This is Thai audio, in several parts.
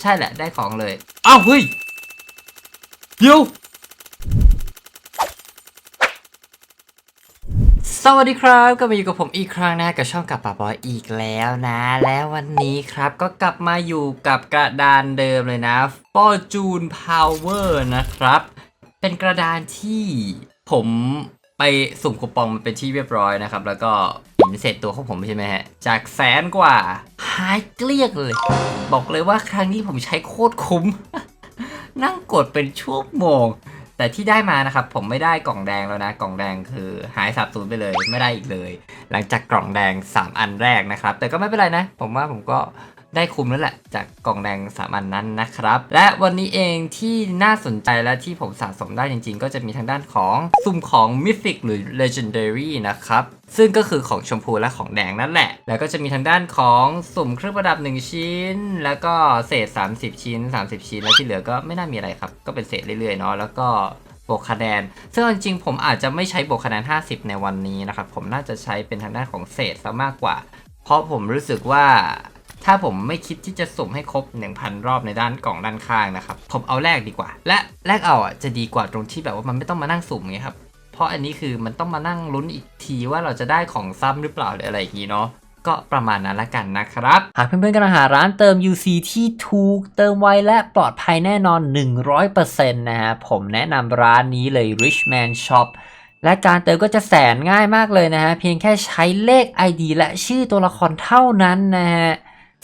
ใช่แหละได้ของเลยอ้าวเฮ้ยเดี๋ยวสวัสดีครับก็มาอยู่กับผมอีกครั้งนะกับช่องกับป่าบอยอีกแล้วนะ แล้ววันนี้ครับก็กลับมาอยู่กับกระดานเดิมเลยนะ Fortune Power นะครับ เป็นกระดานที่ผมไปสุ่มคูปองมันเป็นที่เรียบร้อยนะครับ แล้วก็เห็ นเศษตัวของผมใช่ไหมฮะ จากแสนกว่าหายเกลี้ยงเลย บอกเลยว่าครั้งนี้ผมใช้โคตรคุ้ม นั่งกดเป็นชั่วโมง แต่ที่ได้มานะครับ ผมไม่ได้กล่องแดงแล้วนะ กล่องแดงคือหายสับสูญไปเลยไม่ได้อีกเลย หลังจากกล่องแดง 3 อันแรกนะครับ แต่ก็ไม่เป็นไรนะ ผมว่าผมก็ ได้คุมแล้วแหละ จากกล่องแดง3อันนั้นนะครับ และวันนี้เองที่น่าสนใจและที่ผมสะสมได้จริง ๆ ก็จะมีทางด้านของสุ่มของ Mythic หรือ Legendary นะครับซึ่งก็คือของชมพูและของแดงนั่นแหละ แล้วก็จะมีทางด้านของสุ่มเครื่องประดับ 1 ชิ้น แล้วก็เศษ 30 ชิ้น 30 ชิ้น แล้วที่เหลือก็ไม่น่ามีอะไรครับ ก็เป็นเศษเรื่อยๆเนาะ แล้วก็บวกคะแนน ซึ่งจริงๆผมอาจจะไม่ใช้บวกคะแนน 50 ในวันนี้นะครับ ผมน่าจะใช้เป็นทางด้านของเศษซะมากกว่า เพราะผมรู้สึกว่า ถ้าผมไม่คิดที่จะสุ่มให้ครบ 1,000 รอบในด้านกล่องด้านข้างนะครับ ผมเอาแรกดีกว่า และแรกเอาอะจะดีกว่าตรงที่แบบว่ามันไม่ต้องมานั่งสุ่มไงครับ เพราะอันนี้คือมันต้องมานั่งลุ้นอีกทีว่าเราจะได้ของซ้ำหรือเปล่าหรืออะไรอย่างนี้เนาะก็ประมาณนั้นละกันนะครับ หากเพื่อนๆกำลังหาร้านเติม UC ที่ถูกเติมไวและปลอดภัยแน่นอน 100%นะฮะผมแนะนำร้านนี้เลย Richman Shop และการเติมก็จะแสนง่ายมากเลยนะฮะ เพียงแค่ใช้เลข ID และชื่อตัวละครเท่านั้นนะฮะ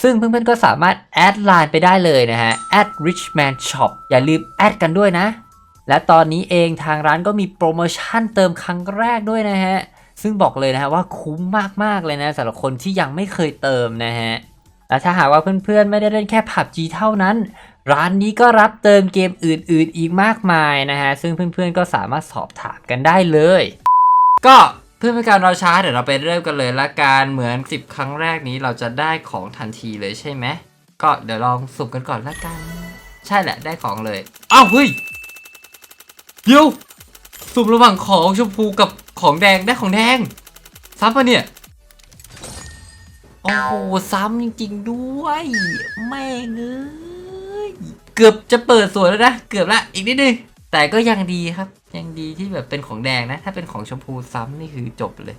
ซึ่งเพื่อนๆก็สามารถแอดไลน์ไปได้เลยนะฮะ @richman shop อย่าลืมแอดกันด้วยนะ และตอนนี้เองทางร้านก็มีโปรโมชั่นเติมครั้งแรกด้วยนะฮะ ซึ่งบอกเลยนะฮะว่าคุ้มมากๆเลยนะสำหรับคนที่ยังไม่เคยเติมนะฮะและถ้าหากว่าเพื่อนๆไม่ได้เล่นแค่ PUBG เท่านั้น ร้านนี้ก็รับเติมเกมอื่นๆอีกมากมายนะฮะ ซึ่งเพื่อนๆก็สามารถสอบถามกันได้เลย ก็ พื่อเป็นการรอช้าเดี๋ยวเราไปเริ่มกันเลยละกันเหมือน 10 ครั้งแรกนี้เราจะได้ของทันทีเลยใช่ไหมก็เดี๋ยวลองสุ่มกันก่อนละกัน ใช่แหละได้ของเลยอ้าวเฮ้ยเดี๋ยวสุ่มระหว่างของชมพูกับของแดงได้ของแดงซ้ำปะเนี่ยโอ้โหซ้ำจริง ๆ ด้วยแม่งเอ้ยเกือบจะเปิดสวยแล้วนะเกือบละอีกนิดนึง แต่ก็ยังดีครับ ยังดีที่แบบเป็นของแดงนะ ถ้าเป็นของชมพูซ้ำนี่คือจบเลย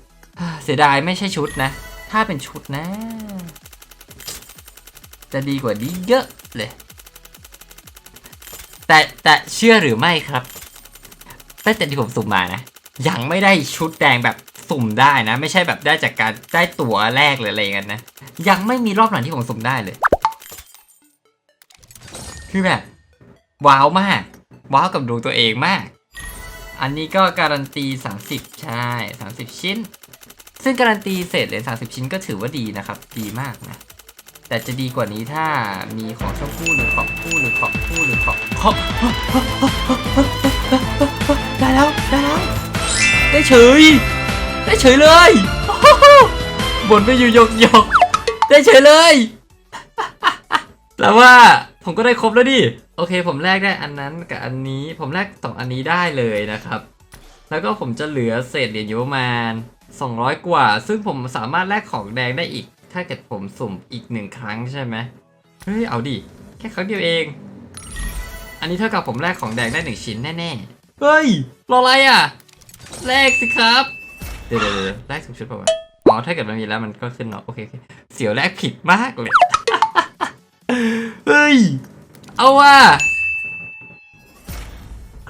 เสียดายไม่ใช่ชุดนะ ถ้าเป็นชุดนะ จะดีกว่านี้เยอะเลย แต่แต่เชื่อหรือไม่ครับตั้งแต่ที่ผมสุ่มมานะ ยังไม่ได้ชุดแดงแบบสุ่มได้นะ ไม่ใช่แบบได้จากการได้ตั๋วแรกหรืออะไรอย่างนั้นนะ ยังไม่มีรอบไหนที่ผมสุ่มได้เลย คือแบบว้าวมาก ว้าวกับดวงตัวเองมาก อันนี้ก็การันตี 30 ใช่ 30 ชิ้น ซึ่งการันตีเศษเหรีย30 ชิ้นก็ถือว่าดีนะครับ ดีมากนะ แต่จะดีกว่านี้ถ้ามีของชมพู่หรือของผู้หรือของผู้หรือของของได้แล้วได้แล้วได้เฉย ได้เฉยเลยบนไปอยู่หยกหยกได้เฉยเลย แล้วว่าผมก็ได้ครบแล้วดิ โอเค ผมแลกได้อันนั้นกับอันนี้ผมแลกสองอันนี้ได้เลยนะครับ แล้วก็ผมจะเหลือเศษเหรียญอยู่ประมาณ 200 กว่า ซึ่งผมสามารถแลกของแดงได้อีก ถ้าเกิดผมสุ่มอีกหนึ่งครั้งใช่ไหมเฮ้ยเอาดิแค่ครั้งเดียวเอง อันนี้เท่ากับผมแลกของแดงได้หนึ่งชิ้นแน่ๆเฮ้ยรออะไรอะแลกสิครับเดี๋ยวเดี๋ยวแลกสุกชุดป่าวะอ๋อถ้าเกิดมันมีแล้วมันก็ขึ้นเนาะโอเคโอเคเสียวแลกผิดมากเลยเฮ้ย เอาว่ะ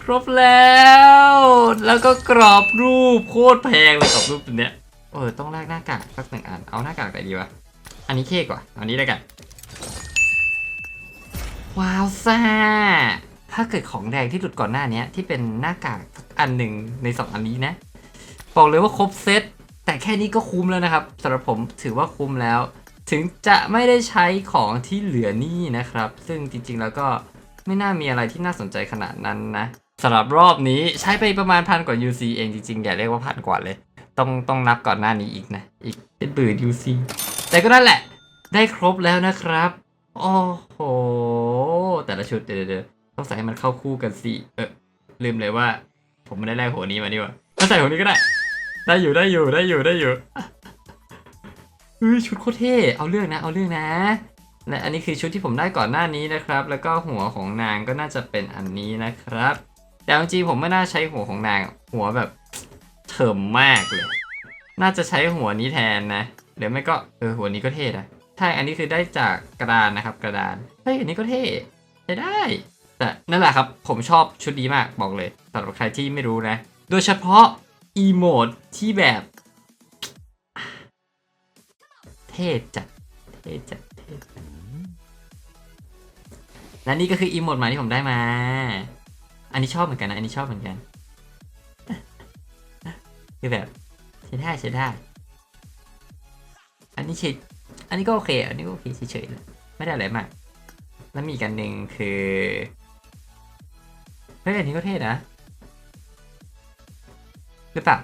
ครบแล้ว แล้วก็กรอบรูปโคตรแพงเลยกรอบรูปตัวเนี้ยเออต้องแลกหน้ากากสักหนึ่งอัน เอาหน้ากากไหนดีวะ อันนี้เท่กว่าอันนี้แล้วกัน ว้าวซ่า ถ้าเกิดของแดงที่หลุดก่อนหน้านี้ที่เป็นหน้ากากสักอันหนึ่งในสองอันนี้นะ บอกเลยว่าครบเซตแต่แค่นี้ก็คุ้มแล้วนะครับสำหรับผมถือว่าคุ้มแล้ว ถึงจะไม่ได้ใช้ของที่เหลือนี่นะครับ ซึ่งจริงๆแล้วก็ไม่น่ามีอะไรที่น่าสนใจขนาดนั้นนะสำหรับรอบนี้ใช้ไปประมาณพันกว่า UC เองจริงๆ อย่าเรียกว่าพันกว่าเลย ต้องต้องนับก่อนหน้านี้อีกนะ อีกเป็นหมื่น UC แต่ก็นั่นแหละ ได้ครบแล้วนะครับ โอ้โห แต่ละชุดเดี๋ยวเดี๋ยวต้องใส่ให้มันเข้าคู่กันสิ เออลืมเลยว่า ผมไม่ได้แลกหัวนี้มานี่ว่าก็ใส่หัวนี้ก็ได้ ได้อยู่ได้อยู่ได้อยู่ได้อยู่ ฮ้ยชุดโคตรเท่เอาเรื่องนะเอาเรื่องนะและอันนี้คือชุดที่ผมได้ก่อนหน้านี้นะครับ แล้วก็หัวของนางก็น่าจะเป็นอันนี้นะครับ แต่จริงๆผมไม่น่าใช้หัวของนางหัวแบบเถิมมากเลย น่าจะใช้หัวนี้แทนนะหรือไม่ก็เออหัวนี้ก็เท่นะใช่อันนี้คือได้จากกระดานนะครับกระดานเฮ้ยอันนี้ก็เท่ใช้ได้ แต่นั่นแหละครับผมชอบชุดนี้มากบอกเลยสำหรับใครที่ไม่รู้นะ โดยเฉพาะอีโมดที่แบบ เท่จัดเท่จัดเท่จัดและนี่ก็คืออีโมดใหม่ที่ผมได้มา อันนี้ชอบเหมือนกันนะ อันนี้ชอบเหมือนกัน คือแบบใช้ได้ใช้ได้ อันนี้ใช้อันนี้ก็โอเค อันนี้ก็โอเคเฉยๆเลยไม่ได้อะไรมาก แล้วมีอีกอันหนึ่งคือเฮ้ยอันนี้ก็เท่นะหรือเปล่า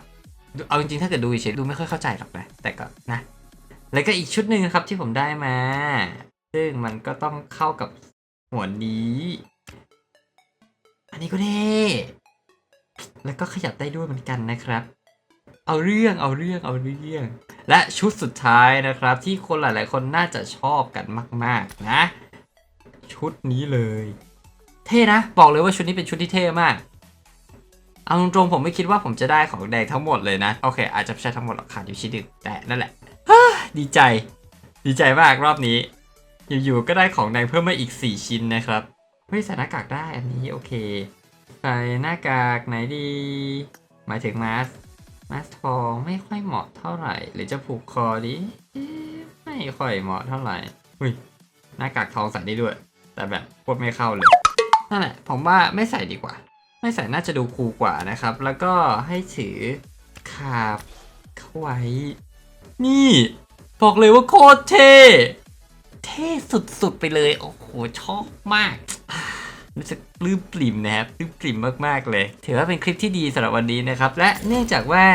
เอาจริงๆ ถ้าเกิดดูเฉยดูไม่ค่อยเข้าใจหรอกนะแต่ก็นะ แล้วก็อีกชุดหนึ่งนะครับที่ผมได้มา ซึ่งมันก็ต้องเข้ากับหัวนี้ อันนี้ก็เท่แล้วก็ขยับได้ด้วยเหมือนกันนะครับ เอาเรื่องเอาเรื่องเอาเรื่อง และชุดสุดท้ายนะครับ ที่คนหลาย ๆ คนน่าจะชอบกันมาก ๆ นะ ชุดนี้เลย เท่นะ บอกเลยว่าชุดนี้เป็นชุดที่เท่มากเอาตรงๆผมไม่คิดว่าผมจะได้ของแดงทั้งหมดเลยนะ โอเค อาจจะไม่ใช่ทั้งหมดหรอกขาดอยู่ชิ้นหนึ่งแต่นั่นแหละ ดีใจ ดีใจมากรอบนี้ อยู่ๆก็ได้ของแดงเพิ่มมาอีก 4 ชิ้นนะครับเฮ้ยใส่หน้ากากได้อันนี้โอเคใส่หน้ากากไหนดี หมายถึงมาสมาสทองไม่ค่อยเหมาะเท่าไหร่ หรือจะผูกคอดีไม่ค่อยเหมาะเท่าไหร่อุ้ยหน้ากากทองใส่ได้ด้วย แต่แบบโคตรไม่เข้าเลยนั่นแหละผมว่าไม่ใส่ดีกว่า ไม่ใส่น่าจะดูคูลกว่านะครับ แล้วก็ให้ถือขาบเข้าไว้ นี่ บอกเลยว่าโคตรเท่ เท่สุดๆไปเลย โอ้โห ชอบมาก รู้สึกปลื้มปริ่มนะครับปลื้มปริ่มมากๆเลย ถือว่าเป็นคลิปที่ดีสำหรับวันนี้นะครับ และเนื่องจากว่า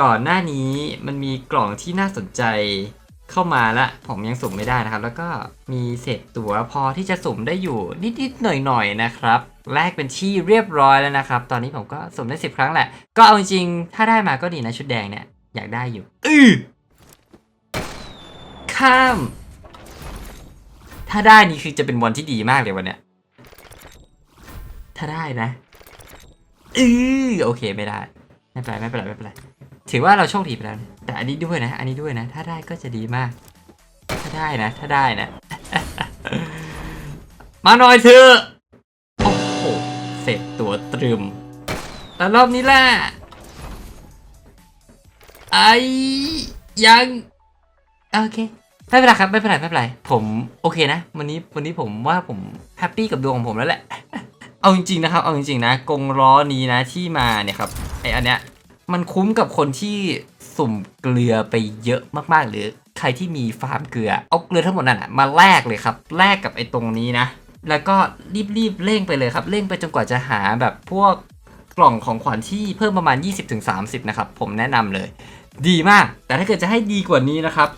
ก่อนหน้านี้มันมีกล่องที่น่าสนใจเข้ามาละผมยังสุ่มไม่ได้นะครับ แล้วก็มีเศษตั๋วพอที่จะสุ่มได้อยู่นิดๆหน่อยๆนะครับแลกเป็นที่เรียบร้อยแล้วนะครับ ตอนนี้ผมก็สุ่มได้ 10 ครั้งแหละ ก็เอาจริงๆถ้าได้มาก็ดีนะชุดแดงเนี่ยอยากได้อยู่อือ ข้าม ถ้าได้นี่คือจะเป็นวันที่ดีมากเลยวันเนี้ย ถ้าได้นะอือโอเคไม่ได้ ไม่เป็นไรไม่เป็นไรไม่เป็นไร ถือว่าเราโชคดีไปแล้วนะแต่อันนี้ด้วยนะ อันนี้ด้วยนะ ถ้าได้ก็จะดีมาก ถ้าได้นะ ถ้าได้นะ มาหน่อยเถอะโอ้โหเสร็จตัวตรึมแล้วรอบนี้แหละไอ้ยัง โอเค ไม่เป็นไรครับไม่เป็นไรไม่เป็นไรผมโอเคนะ วันนี้วันนี้ผมว่าผมแฮปปี้กับดวงของผมแล้วแหละเอาจริงๆนะครับเอาจริงๆนะกรงล้อนี้นะที่มาเนี่ยครับไออันเนี้ยมันคุ้มกับคนที่สุ่มเกลือไปเยอะมากๆ หรือใครที่มีฟาร์มเกลือเอาเกลือทั้งหมดนั่นอะมาแลกเลยครับแลกกับไอ้ตรงนี้นะ แล้วก็รีบๆเร่งไปเลยครับเร่งไปจนกว่าจะหาแบบพวกกล่องของขวัญที่เพิ่มประมาณ 20-30 นะครับ ผมแนะนำเลย ดีมาก แต่ถ้าเกิดจะให้ดีกว่านี้นะครับ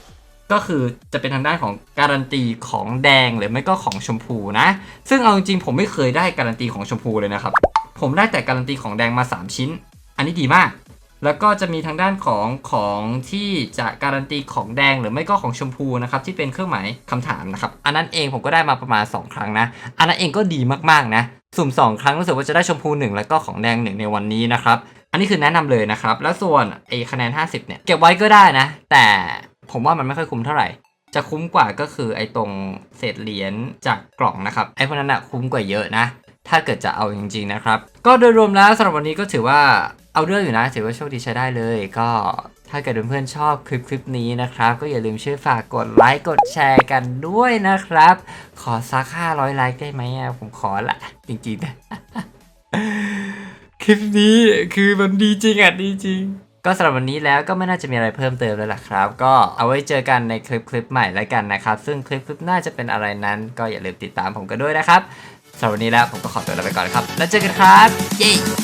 ก็คือจะเป็นทางด้านของการันตีของแดงหรือไม่ก็ของชมพูนะ ซึ่งเอาจริงๆผมไม่เคยได้การันตีของชมพูเลยนะครับ ผมได้แต่การันตีของแดงมา 3 ชิ้น อันนี้ดีมาก แล้วก็จะมีทางด้านของของที่จะการันตีของแดงหรือไม่ก็ของชมพูนะครับที่เป็นเครื่องหมายคำถามนะครับ อันนั้นเองผมก็ได้มาประมาณ 2 ครั้งนะ อันนั้นเองก็ดีมากๆนะ สุ่ม 2 ครั้งรู้สึกว่าจะได้ชมพู 1 แล้วก็ของแดง 1 ในวันนี้นะครับ อันนี้คือแนะนำเลยนะครับ แล้วส่วนไอ้คะแนน 50เนี่ยเก็บไว้ก็ได้นะ แต่ ผมว่ามันไม่ค่อยคุ้มเท่าไหร่ จะคุ้มกว่าก็คือไอ้ตรงเศษเหรียญจากกล่องนะครับ ไอ้พวกนั้นอะคุ้มกว่าเยอะนะ ถ้าเกิดจะเอาจริง ๆนะครับ ก็โดยรวมแล้วสำหรับวันนี้ก็ถือว่าเอาเรื่องอยู่นะ ถือว่าโชคดีใช้ได้เลย ก็ถ้าเกิดเพื่อนๆชอบคลิปคลิปนี้นะครับ ก็อย่าลืมช่วยฝากกดไลค์กดแชร์กันด้วยนะครับ ขอสัก500ไลค์ได้ไหมอะผมขอละจริงๆนะคลิปนี้คือมันดีจริงอะดีจริง ก็สำหรับวันนี้แล้วก็ไม่น่าจะมีอะไรเพิ่มเติมแล้วล่ะครับ ก็เอาไว้เจอกันในคลิปคลิปใหม่แล้วกันนะครับ ซึ่งคลิปคลิปน่าจะเป็นอะไรนั้น ก็อย่าลืมติดตามผมกันด้วยนะครับสำหรับวันนี้แล้วผมก็ขอตัวลาไปก่อนครับ แล้วเจอกันครับ เย้